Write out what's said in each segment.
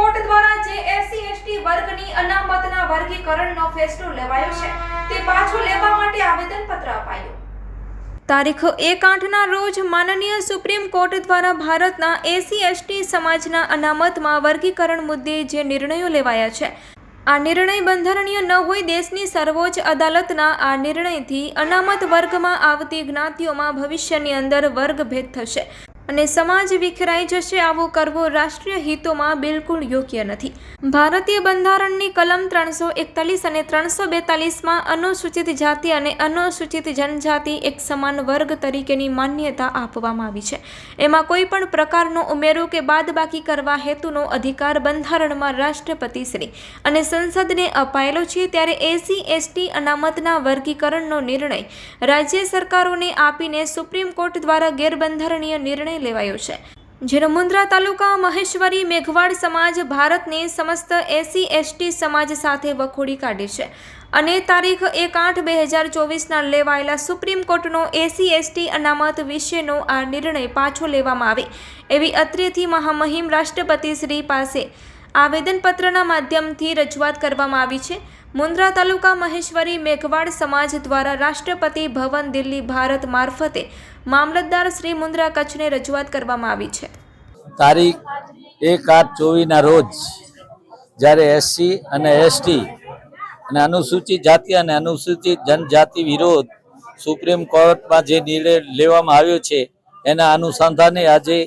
Court દ્વારા જે SC ST વર્ગની અનામતના વર્ગીકરણનો ફેસલો લેવાયો છે, તે પાછો લેવા માટે આવેદનપત્ર અપાયું. તારીખ એક આઠના રોજ માનનીય સુપ્રીમ કોર્ટ દ્વારા ભારતના એસી એસટી સમાજના અનામતમાં વર્ગીકરણ મુદ્દે જે નિર્ણયો લેવાયા છે, આ નિર્ણય બંધારણીય ન હોય દેશની સર્વોચ્ચ અદાલતના આ નિર્ણયથી અનામત વર્ગમાં આવતી જ્ઞાતિઓમાં ભવિષ્યની અંદર વર્ગભેદ થશે. અને સમાજ વિખેરાઈ જશે આવું કરવું રાષ્ટ્રીય હિતોમાં બિલકુલ યોગ્ય નથી. ભારતીય બંધારણની કલમ ત્રણસો એકતાલીસ અને ત્રણસો બેતાલીસમાં અનુસૂચિત જાતિ અને અનુસૂચિત જનજાતિ એક સમાન વર્ગ તરીકેની માન્યતા આપવામાં આવી છે. એમાં કોઈ પણ પ્રકારનો ઉમેરો કે બાદબાકી કરવા હેતુનો અધિકાર બંધારણમાં રાષ્ટ્રપતિ શ્રી અને સંસદને અપાયેલો છે ત્યારે એસી, એસટી અનામતના વર્ગીકરણનો નિર્ણય રાજ્ય સરકારોને આપીને સુપ્રીમ કોર્ટ દ્વારા ગેરબંધારણીય નિર્ણય લેવાયો છે. જેનો મુન્દ્રા તાલુકા મહેશ્વરી મેઘવાડ સમાજ ભારતને સમસ્ત એસી, એસટી સમાજ સાથે વખોડી કાઢે છે. અને તારીખ એક આઠ બે હજાર ચોવીસના લેવાયેલા સુપ્રીમ કોર્ટનો એસી, એસટી અનામત વિશેનો આ નિર્ણય પાછો લેવામાં આવે એવી અત્રેથી મહામહિમ રાષ્ટ્રપતિ શ્રી પાસે આવેદનપત્રના માધ્યમથી રજૂઆત કરવામાં આવી છે. મુન્દ્રા તાલુકા મહેશ્વરી મેઘવાડ સમાજ દ્વારા રાષ્ટ્રપતિ ભવન દિલ્હી ભારત મારફતે મામલતદાર શ્રી મુન્દ્રા કચ્છને રજૂઆત કરવામાં આવી છે. તારીખ એક આઠ ચોવીસના રોજ જ્યારે એસસી અને એસટી અને અનુસૂચિત જાતિ અને અનુસૂચિત જનજાતિ વિરોધ સુપ્રીમ કોર્ટમાં જે નિર્ણય લેવામાં આવ્યો છે, એના અનુસંધાને આજે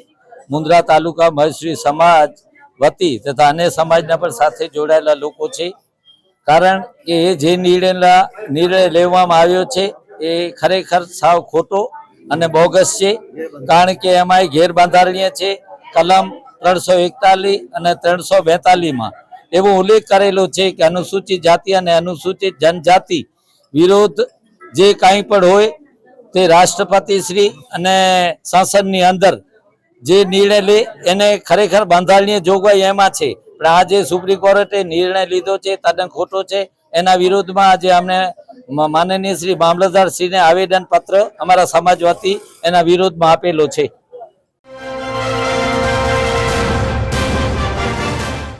મુન્દ્રા તાલુકા મહેશ્વરી સમાજ વતી તથા અન્ય સમાજના પણ સાથે જોડાયેલા લોકો છે. કારણ કે જે નિર્ણય નિર્ણય લેવામાં આવ્યો છે, એ ખરેખર સાવ ખોટો અને બોગસ છે. કારણ કે એમાં ગેરબંધારણીય છે. કલમ ત્રણસો એકતાલીસ અને ત્રણસો બેતાલીસમાં એવો ઉલ્લેખ કરેલો છે કે અનુસૂચિત જાતિ અને અનુસૂચિત જનજાતિ વિરોધ જે કાંઈ પણ હોય, તે રાષ્ટ્રપતિ શ્રી અને સંસદની અંદર જે નિર્ણય લે, એને ખરેખર બંધારણીય જોગવાઈ એમાં છે. પણ આ જે સુપ્રીમ કોર્ટે નિર્ણય લીધો છે, તદ્દન ખોટો છે, એના વિરોધમાં આજે અમને માનનીય શ્રી મામલતદાર શ્રીને આવેદન પત્ર અમારા સમાજ વતી એના વિરોધમાં આપેલો છે.